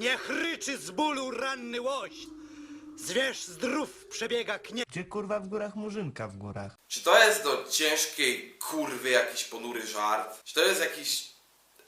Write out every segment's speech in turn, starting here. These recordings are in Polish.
Niech ryczy z bólu ranny łoś. Zwierz zdrów przebiega knie. Gdzie kurwa w górach murzynka w górach? Czy to jest do ciężkiej kurwy jakiś ponury żart? Czy to jest jakiś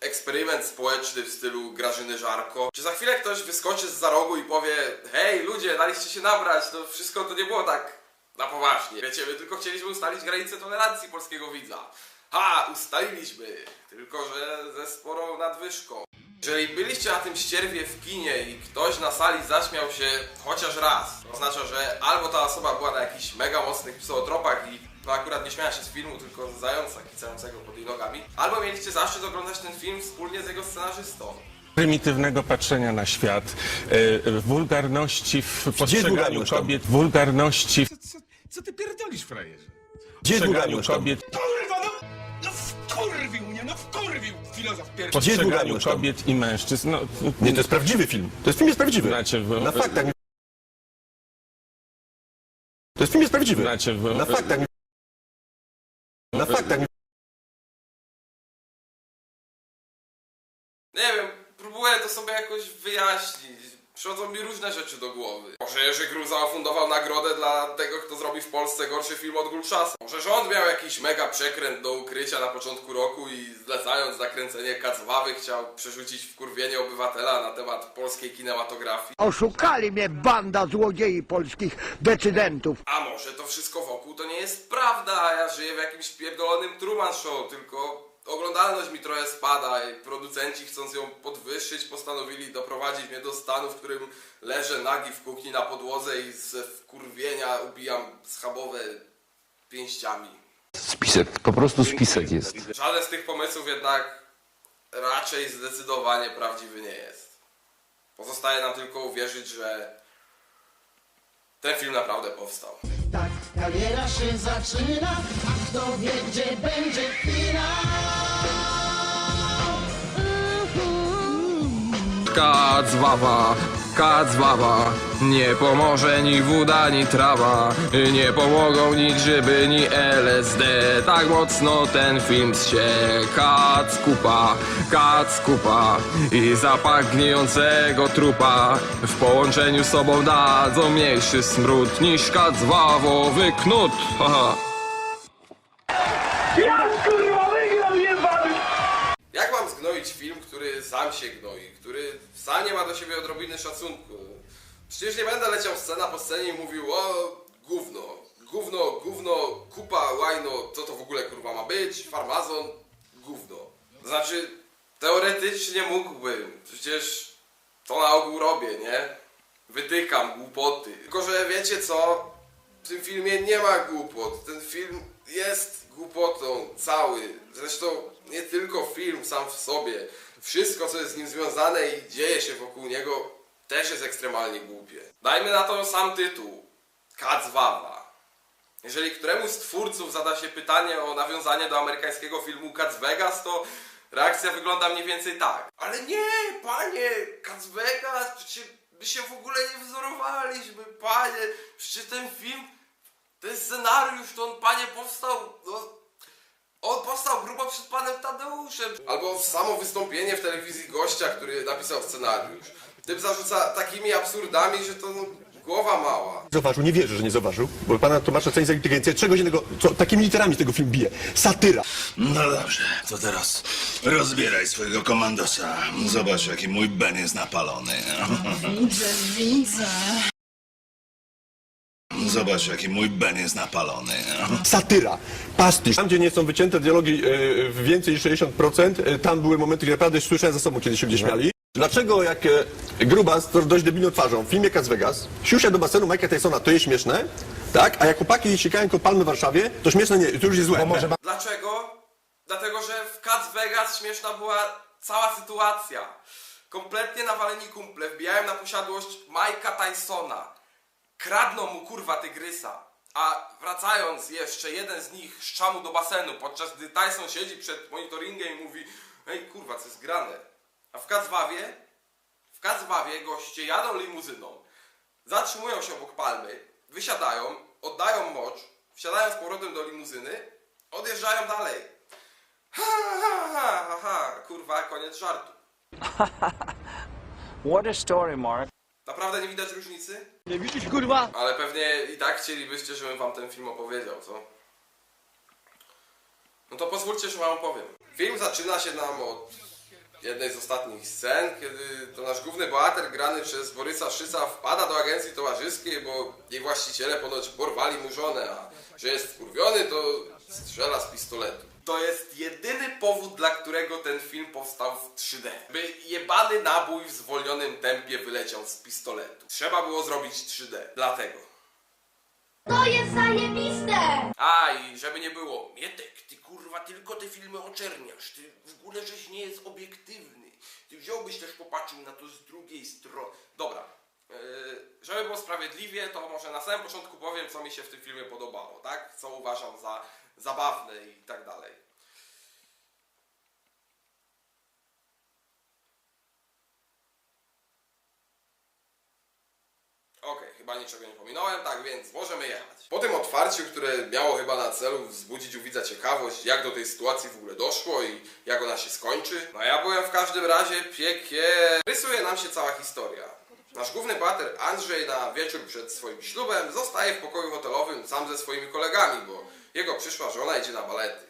eksperyment społeczny w stylu Grażyny Żarko? Czy za chwilę ktoś wyskoczy z za rogu i powie Hej ludzie, daliście się nabrać, to wszystko to nie było tak na poważnie. Wiecie, my tylko chcieliśmy ustalić granicę tolerancji polskiego widza. Ha, ustaliliśmy, tylko że ze sporą nadwyżką. Jeżeli byliście na tym ścierwie w kinie i ktoś na sali zaśmiał się chociaż raz, to oznacza, że albo ta osoba była na jakichś mega mocnych psychotropach i no akurat nie śmiała się z filmu, tylko z zająca kicającego pod jej nogami, albo mieliście zaszczyt oglądać ten film wspólnie z jego scenarzystą. prymitywnego patrzenia na świat, e, wulgarności w postrzeganiu kobiet, wulgarności w Co, co, co ty pierdolisz, frajerze? Gdzie wulgarność kobiet, Kurwa, no! No wkurwił mnie, no wkurwił postrzeganiu tam? kobiet i mężczyzn. No, Nie, to jest prawdziwy film. To jest film jest prawdziwy. Znacie, w- Na faktach. To jest film jest prawdziwy. Znacie, w- Na faktach. Na faktach. Nie wiem, próbuję to sobie jakoś wyjaśnić. Przychodzą mi różne rzeczy do głowy. Może Jerzy Gruza ofundował nagrodę dla tego, kto zrobi w Polsce gorszy film od Gulczasa. Może rząd miał jakiś mega przekręt do ukrycia na początku roku i zlecając zakręcenie Kacwawy chciał przerzucić wkurwienie obywatela na temat polskiej kinematografii. Oszukali mnie banda złodziei polskich decydentów. A może to wszystko wokół to nie jest prawda, a ja żyję w jakimś pierdolonym Truman Show, tylko oglądalność mi trochę spada i producenci chcąc ją podwyższyć postanowili doprowadzić mnie do stanu, w którym leżę nagi w kuchni na podłodze i ze wkurwienia ubijam schabowe pięściami. Spisek, po prostu spisek jest. Żaden z tych pomysłów jednak raczej zdecydowanie prawdziwy nie jest. Pozostaje nam tylko uwierzyć, że ten film naprawdę powstał. Tak kariera się zaczyna, a kto wie gdzie będzie Kacwawa, kacwawa Nie pomoże ni woda, ni trawa Nie pomogą ni grzyby, ni LSD Tak mocno ten film się Kac kupa, kac kupa I zapach gnijącego trupa W połączeniu z sobą dadzą mniejszy smród Niż kacwawowy knut Haha. Jak mam zgnoić film, który sam się gnoi, który sam nie ma do siebie odrobiny szacunku? Przecież nie będę leciał scena po scenie i mówił o gówno, gówno, gówno, kupa, łajno, co to w ogóle kurwa ma być, farmazon, gówno. Znaczy, teoretycznie mógłbym, przecież to na ogół robię, nie? Wytykam głupoty. Tylko, że wiecie co? W tym filmie nie ma głupot. Ten film jest głupotą cały. Zresztą nie tylko film sam w sobie. Wszystko, co jest z nim związane i dzieje się wokół niego, też jest ekstremalnie głupie. Dajmy na to sam tytuł. Kacwawa. Jeżeli któremuś z twórców zada się pytanie o nawiązanie do amerykańskiego filmu Cats Vegas, to reakcja wygląda mniej więcej tak. Ale nie, panie, Cats Vegas, przecież my się w ogóle nie wzorowaliśmy, panie. Przecież ten film, ten scenariusz, to on, panie, powstał, no, on powstał grubo przed panem Tadeuszem. Albo samo wystąpienie w telewizji gościa, który napisał scenariusz. Typ zarzuca takimi absurdami, że to no, głowa mała. Zauważył, nie wierzę, że nie zauważył, bo pana Tomasza ceni za inteligencję. Czegoś innego, co takimi literami tego film bije. Satyra. No dobrze, to teraz rozbieraj swojego komandosa. Zobacz, jaki mój Ben jest napalony. Widzę, widzę. Zobacz, jaki mój Ben jest napalony. Satyra. Pastisz. Tam, gdzie nie są wycięte dialogi e, w więcej niż 60%, e, tam były momenty, gdzie naprawdę słyszałem za sobą, kiedy się ludzie śmiali. Dlaczego jak e, Grubas, to dość debilną twarzą, w filmie Cats Vegas, siusia do basenu Mike'a Tysona, to jest śmieszne, tak? A jak chłopaki siekają koło palmy w Warszawie, to śmieszne nie, to już jest złe. Dlaczego? Dlatego, że w Cats Vegas śmieszna była cała sytuacja. Kompletnie nawaleni kumple wbijają na posiadłość Mike'a Tysona. Kradną mu kurwa tygrysa. A wracając jeszcze, jeden z nich szcza mu do basenu, podczas gdy Tyson siedzi przed monitoringiem i mówi Ej kurwa, co jest grane? A w Kacwawie, w Kacwawie goście jadą limuzyną, zatrzymują się obok palmy, wysiadają, oddają mocz, wsiadają z powrotem do limuzyny, odjeżdżają dalej. Ha, ha, ha, ha, ha, kurwa, koniec żartu. What a story, Mark. Naprawdę nie widać różnicy? Nie widzisz, kurwa? Ale pewnie i tak chcielibyście, żebym wam ten film opowiedział, co? No to pozwólcie, że wam opowiem. Film zaczyna się nam od jednej z ostatnich scen, kiedy to nasz główny bohater grany przez Borysa Szyca wpada do agencji towarzyskiej, bo jej właściciele ponoć porwali mu żonę, a że jest wkurwiony, to strzela z pistoletu. To jest jedyny powód, dla którego ten film powstał w 3D. By jebany nabój w zwolnionym tempie wyleciał z pistoletu. Trzeba było zrobić 3D. Dlatego. To jest zajebiste! A i żeby nie było, Mietek, ty kurwa tylko te filmy oczerniasz, ty w ogóle żeś nie jest obiektywny. Ty wziąłbyś też popatrzył na to z drugiej strony. Dobra, yy, żeby było sprawiedliwie, to może na samym początku powiem, co mi się w tym filmie podobało, tak? Co uważam za zabawne i tak dalej. Okej, chyba niczego nie pominąłem, tak więc możemy jechać. Po tym otwarciu, które miało chyba na celu wzbudzić u widza ciekawość, jak do tej sytuacji w ogóle doszło i jak ona się skończy, no ja byłem w każdym razie piekie. Rysuje nam się cała historia. Nasz główny bohater Andrzej na wieczór przed swoim ślubem zostaje w pokoju hotelowym sam ze swoimi kolegami, bo jego przyszła żona idzie na balety.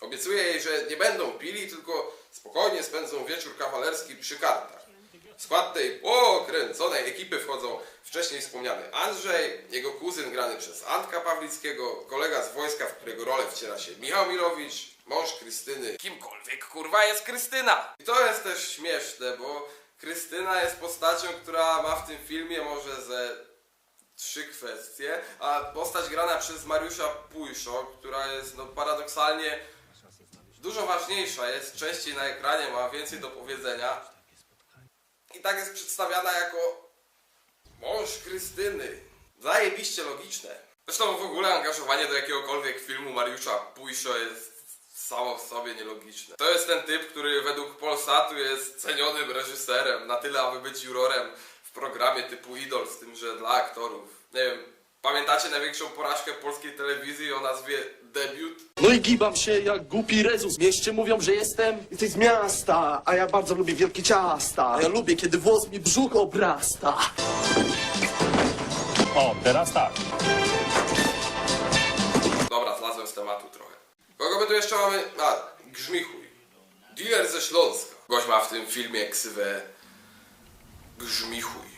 Obiecuje jej, że nie będą pili, tylko spokojnie spędzą wieczór kawalerski przy kartach. W skład tej pokręconej ekipy wchodzą wcześniej wspomniany Andrzej, jego kuzyn grany przez Antka Pawlickiego, kolega z wojska, w którego rolę wciela się Michał Milowicz, mąż Krystyny, kimkolwiek kurwa jest Krystyna. I to jest też śmieszne, bo Krystyna jest postacią, która ma w tym filmie może ze trzy kwestie, a postać grana przez Mariusza Pujszo, która jest no paradoksalnie dużo ważniejsza, jest częściej na ekranie, ma więcej do powiedzenia i tak jest przedstawiana jako mąż Krystyny. Zajebiście logiczne. Zresztą w ogóle angażowanie do jakiegokolwiek filmu Mariusza Pujszo jest samo w sobie nielogiczne. To jest ten typ, który według Polsatu jest cenionym reżyserem, na tyle, aby być jurorem w programie typu Idol, z tym, że dla aktorów. Nie wiem, pamiętacie największą porażkę polskiej telewizji o nazwie Debiut? No i gibam się jak głupi Rezus. Mieście mówią, że jestem... Jesteś z miasta, a ja bardzo lubię wielkie ciasta. Ja lubię, kiedy włos mi brzuch obrasta. O, teraz tak. My tu jeszcze mamy? A, Grzmichuj. Dealer ze Śląska. Gość ma w tym filmie ksywę Grzmichuj.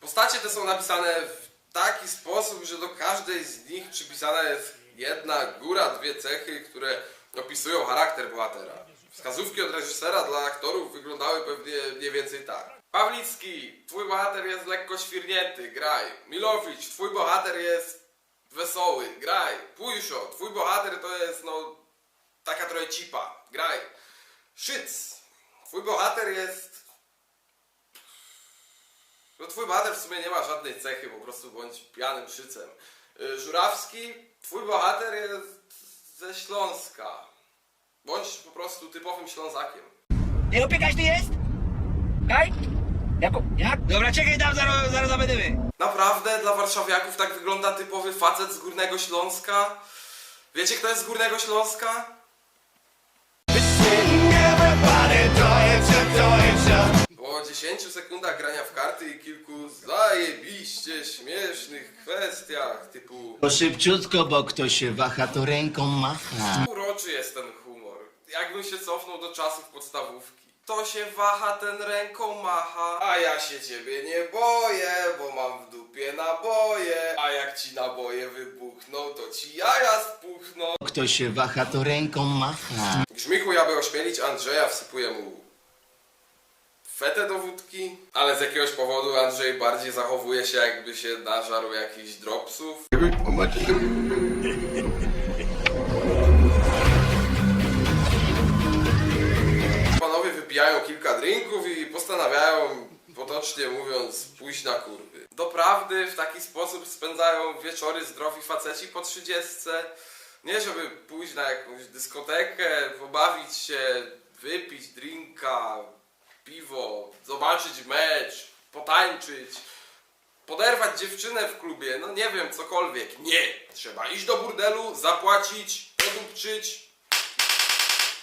Postacie te są napisane w taki sposób, że do każdej z nich przypisana jest jedna góra, dwie cechy, które opisują charakter bohatera. Wskazówki od reżysera dla aktorów wyglądały pewnie mniej więcej tak. Pawlicki, twój bohater jest lekko świrnięty, graj. Milowicz, twój bohater jest wesoły, graj. Pujszo, twój bohater to jest no taka trochę cipa, graj. Szyc, twój bohater jest no twój bohater w sumie nie ma żadnej cechy, po prostu bądź pijanym szycem. Y, Żurawski, twój bohater jest ze Śląska. Bądź po prostu typowym Ślązakiem. Nie opiekać ty jest? Kaj? Jako, jak? Dobra, czekaj tam, zaraz, zaraz zabędziemy. Naprawdę dla warszawiaków tak wygląda typowy facet z Górnego Śląska? Wiecie kto jest z Górnego Śląska? Po 10 sekundach grania w karty i kilku zajebiście śmiesznych kwestiach typu To szybciutko, bo kto się waha, to ręką macha. Uroczy jest ten humor. Jakbym się cofnął do czasów podstawówki. To się waha, ten ręką macha. A ja się ciebie nie boję, bo mam w dupie naboje. A jak ci naboje wybuchną, to ci jaja spuchną. Kto się waha, to ręką macha. Grzmichu, aby ośmielić Andrzeja, wsypuję mu fetę do wódki, ale z jakiegoś powodu Andrzej bardziej zachowuje się jakby się nażarł jakichś dropsów. Wypijają kilka drinków i postanawiają, potocznie mówiąc, pójść na kurwy. Doprawdy w taki sposób spędzają wieczory zdrowi faceci po trzydziestce. Nie żeby pójść na jakąś dyskotekę, pobawić się, wypić drinka, piwo, zobaczyć mecz, potańczyć, poderwać dziewczynę w klubie, no nie wiem, cokolwiek. Nie! Trzeba iść do burdelu, zapłacić, podupczyć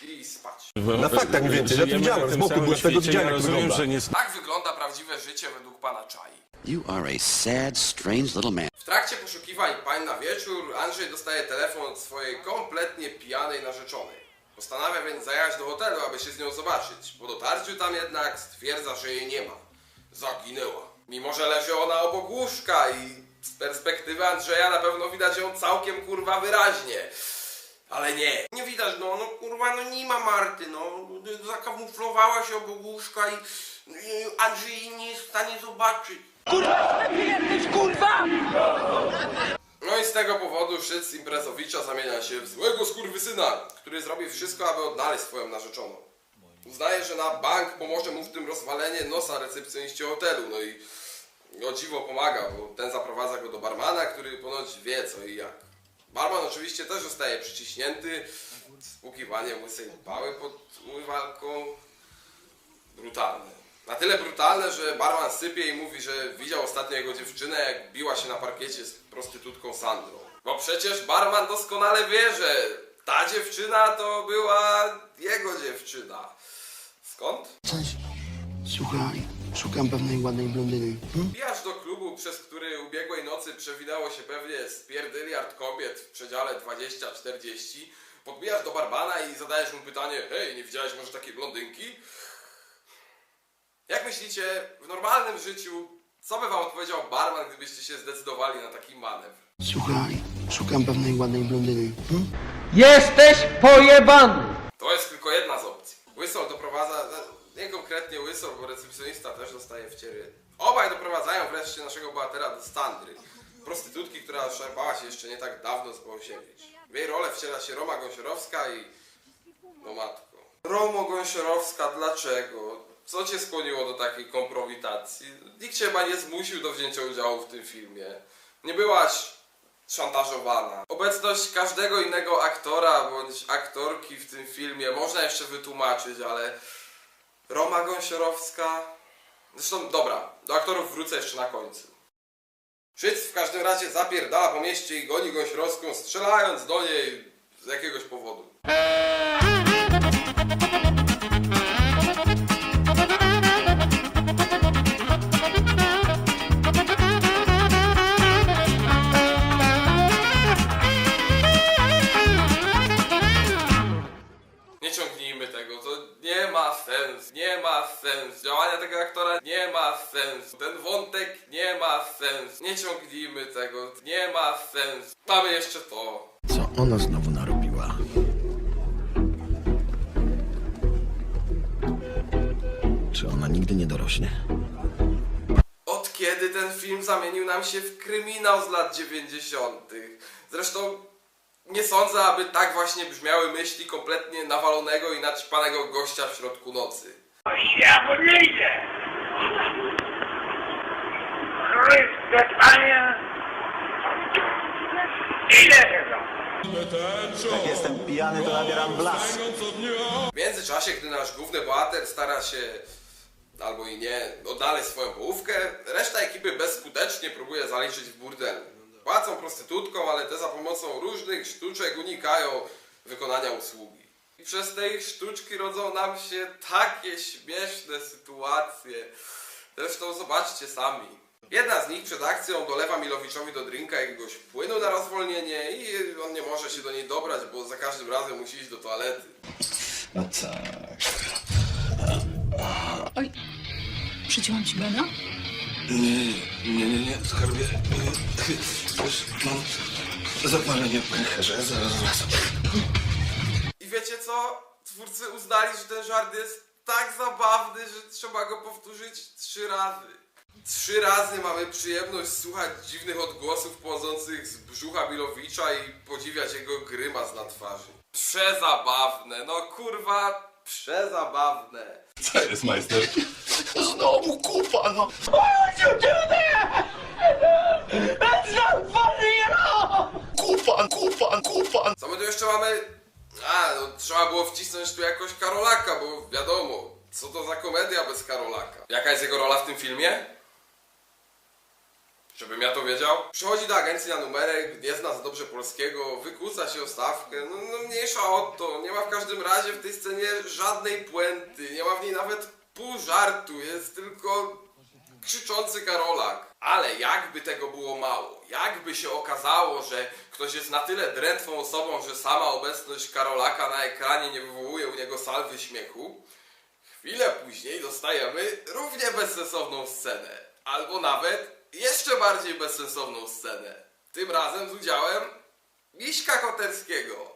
i spać. Na faktach mniej więcej, ja Żyjemy widziałem, z boku byłem, tego widziałem, ja jak to rozumiem, wygląda. że nie Tak wygląda prawdziwe życie według pana Czai. You are a sad, strange little man. W trakcie poszukiwań pań na wieczór Andrzej dostaje telefon od swojej kompletnie pijanej narzeczonej. Postanawia więc zajechać do hotelu, aby się z nią zobaczyć. Po dotarciu tam jednak stwierdza, że jej nie ma. Zaginęła. Mimo, że leży ona obok łóżka i z perspektywy Andrzeja na pewno widać ją całkiem kurwa wyraźnie. Ale nie. Nie widać, no, no kurwa, no nie ma Marty, no. Zakamuflowała się obok łóżka i, i Andrzej jej nie jest w stanie zobaczyć. No i z tego powodu szyc imprezowicza zamienia się w złego skurwysyna, który zrobi wszystko, aby odnaleźć swoją narzeczoną. Uznaje, że na bank pomoże mu w tym rozwalenie nosa recepcjoniście hotelu, no i o dziwo pomaga, bo ten zaprowadza go do barmana, który ponoć wie co i jak. Barman oczywiście też zostaje przyciśnięty z pukiwaniem łysej pały pod umywalką. Brutalne. Na tyle brutalne, że barman sypie i mówi, że widział ostatnio jego dziewczynę, jak biła się na parkiecie z prostytutką Sandrą. Bo przecież barman doskonale wie, że ta dziewczyna to była jego dziewczyna. Skąd? Cześć. Słuchaj, szukam pewnej ładnej blondyny. Hmm? Wbijasz do klubu, przez który ubiegłej nocy przewinęło się pewnie z pierdyliard kobiet w przedziale 20-40. Podbijasz do barbana i zadajesz mu pytanie, hej, nie widziałeś może takiej blondynki? Jak myślicie, w normalnym życiu, co by wam odpowiedział barman, gdybyście się zdecydowali na taki manewr? Słuchaj, szukam pewnej ładnej blondyny. Hmm? Jesteś pojebany! To jest tylko jedna z opcji. Łysol doprowadza, nie konkretnie Łysol, bo recepcjonista też dostaje wciery. Obaj doprowadzają wreszcie naszego bohatera do Standry. Prostytutki, która szarpała się jeszcze nie tak dawno z Bąsiewicz. W jej rolę wciela się Roma Gąsiorowska i... No matko. Romo Gąsiorowska, dlaczego? Co cię skłoniło do takiej kompromitacji? Nikt cię chyba nie zmusił do wzięcia udziału w tym filmie. Nie byłaś szantażowana. Obecność każdego innego aktora bądź aktorki w tym filmie można jeszcze wytłumaczyć, ale Roma Gąsiorowska... Zresztą, dobra, do aktorów wrócę jeszcze na końcu. Szyc w każdym razie zapierdala po mieście i goni Gąsiorowską, strzelając do niej z jakiegoś powodu. Ma sensu, nie ma sensu. Działania tego aktora nie ma sensu. Ten wątek nie ma sensu. Nie ciągnijmy tego, nie ma sensu. Mamy jeszcze to. Co ona znowu narobiła? Czy ona nigdy nie dorośnie? Od kiedy ten film zamienił nam się w kryminał z lat 90. Zresztą nie sądzę, aby tak właśnie brzmiały myśli kompletnie nawalonego i naćpanego gościa w środku nocy. Ja po nie idzie! Chryste, panie! Ile tego? Jak jestem pijany, to nabieram blask. W międzyczasie, gdy nasz główny bohater stara się, albo i nie, odnaleźć swoją połówkę, reszta ekipy bezskutecznie próbuje zaliczyć w burdelu. Płacą prostytutkom, ale te za pomocą różnych sztuczek unikają wykonania usługi. I przez te ich sztuczki rodzą nam się takie śmieszne sytuacje. Zresztą zobaczcie sami. Jedna z nich przed akcją dolewa Milowiczowi do drinka jakiegoś płynu na rozwolnienie i on nie może się do niej dobrać, bo za każdym razem musi iść do toalety. No tak. Oj, przyciąłam ci bana? Nie, nie, nie, nie, skarbie. Wiesz, mam zapalenie w pęcherze, zaraz wracam. I wiecie co? Twórcy uznali, że ten żart jest tak zabawny, że trzeba go powtórzyć trzy razy. Trzy razy mamy przyjemność słuchać dziwnych odgłosów pochodzących z brzucha Milowicza i podziwiać jego grymas na twarzy. Przezabawne, no kurwa, przezabawne. Co jest, majster? Znowu kupa, no. Kupa, kupa, kupa. Co my tu jeszcze mamy? A, no trzeba było wcisnąć tu jakoś Karolaka, bo wiadomo, co to za komedia bez Karolaka. Jaka jest jego rola w tym filmie? Żebym ja to wiedział? Przychodzi do agencji na numerek, nie zna za dobrze polskiego, wykłóca się o stawkę, no, no mniejsza o to. Nie ma w każdym razie w tej scenie żadnej puenty, nie ma w niej nawet pół żartu, jest tylko krzyczący Karolak. Ale jakby tego było mało, jakby się okazało, że ktoś jest na tyle drętwą osobą, że sama obecność Karolaka na ekranie nie wywołuje u niego salwy śmiechu, chwilę później dostajemy równie bezsensowną scenę. Albo nawet jeszcze bardziej bezsensowną scenę. Tym razem z udziałem Miśka Koterskiego.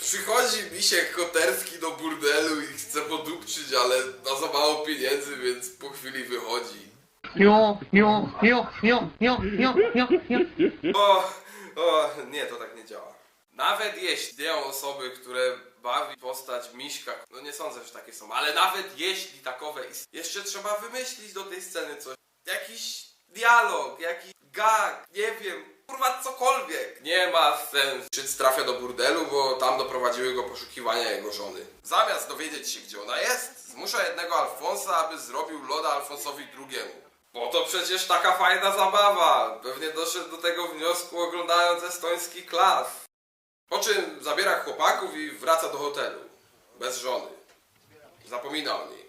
Przychodzi Misiek Koterski do burdelu i chce podupczyć, ale ma za mało pieniędzy, więc po chwili wychodzi. Jo, jo, jo, jo, jo, jo, jo, jo. O, o, nie, to tak nie działa. Nawet jeśli istnieją osoby, które bawi postać Miśka, no nie sądzę, że takie są, ale nawet jeśli takowe istnieją, jeszcze trzeba wymyślić do tej sceny coś. Jakiś dialog, jakiś gag, nie wiem, kurwa cokolwiek. Nie ma sensu. Szyc trafia do burdelu, bo tam doprowadziły go poszukiwania jego żony. Zamiast dowiedzieć się, gdzie ona jest, zmusza jednego Alfonsa, aby zrobił loda Alfonsowi II. Bo to przecież taka fajna zabawa. Pewnie doszedł do tego wniosku oglądając estoński klas. Po czym zabiera chłopaków i wraca do hotelu. Bez żony. Zapomina o niej.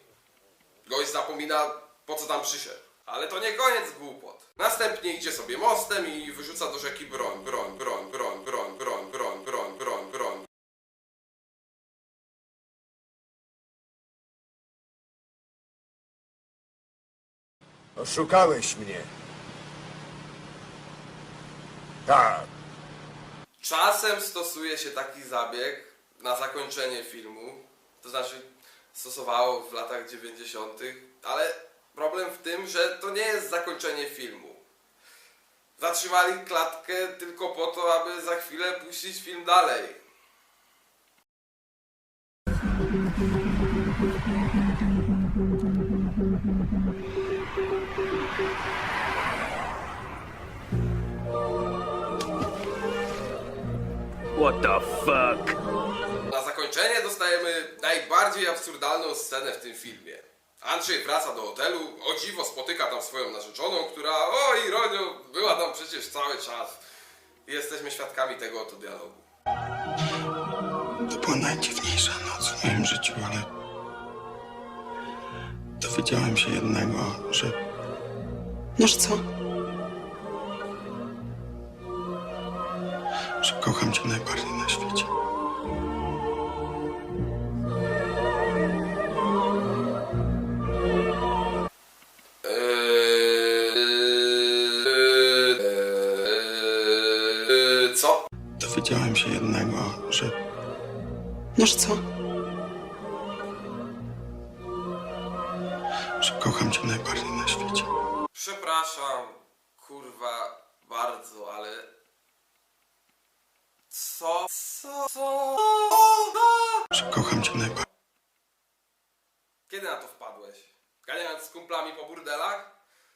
Gość zapomina po co tam przyszedł. Ale to nie koniec głupot. Następnie idzie sobie mostem i wyrzuca do rzeki broń, broń, broń, broń, broń, broń, broń, broń, broń, broń. Oszukałeś mnie. Tak. Czasem stosuje się taki zabieg na zakończenie filmu, to znaczy stosowało w latach 90., ale problem w tym, że to nie jest zakończenie filmu. Zatrzymali klatkę tylko po to, aby za chwilę puścić film dalej. What the fuck? Na zakończenie dostajemy najbardziej absurdalną scenę w tym filmie. Andrzej wraca do hotelu, o dziwo spotyka tam swoją narzeczoną, która, o ironio, była tam przecież cały czas. Jesteśmy świadkami tego oto dialogu. To była najdziwniejsza noc w moim życiu, ale dowiedziałem się jednego, że Noż co? że kocham cię najbardziej na świecie. Dowiedziałem się jednego, że Noż co? że kocham cię najbardziej na świecie. Przepraszam, kurwa, bardzo, ale... Co? Co? Co? Że kocham cię najbardziej. Kiedy na to wpadłeś? Ganiając z kumplami po burdelach?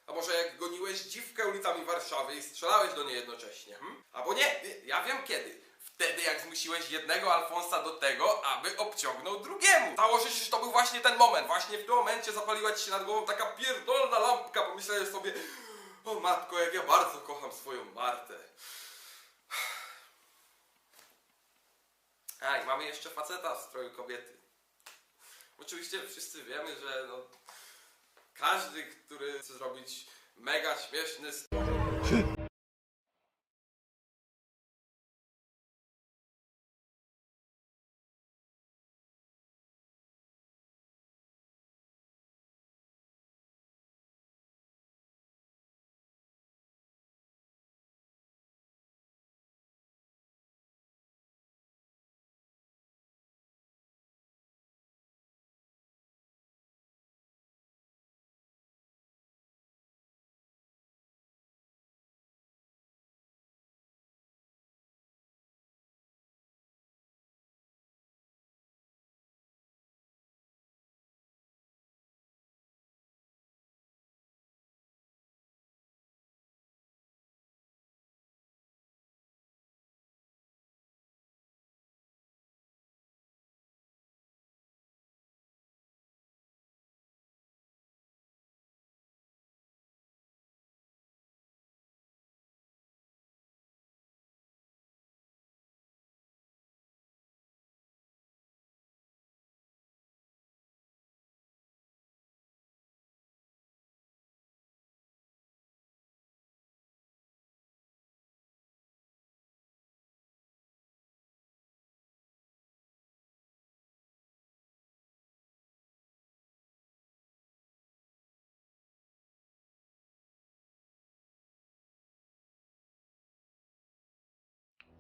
A może jak goniłeś dziwkę ulicami Warszawy i strzelałeś do niej jednocześnie? Hm? Albo nie, ja wiem kiedy. Wtedy jak zmusiłeś jednego Alfonsa do tego, aby obciągnął drugiemu. Się, że to był właśnie ten moment. Właśnie w tym momencie zapaliła ci się nad głową taka pierdolna lampka. Pomyślałeś sobie, o matko, jak ja bardzo kocham swoją Martę. A, i mamy jeszcze faceta w stroju kobiety. Oczywiście wszyscy wiemy, że no, każdy, który chce zrobić mega śmieszny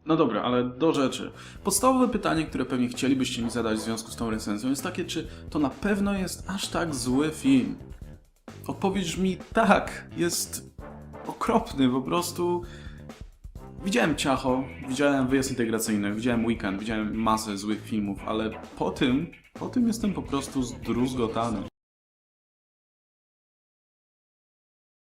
No dobra, ale do rzeczy. Podstawowe pytanie, które pewnie chcielibyście mi zadać w związku z tą recenzją jest takie, czy to na pewno jest aż tak zły film? Odpowiedź brzmi tak, jest okropny, po prostu... Widziałem Ciacho, widziałem Wyjazd Integracyjny, widziałem Weekend, widziałem masę złych filmów, ale po tym, po tym jestem po prostu zdruzgotany.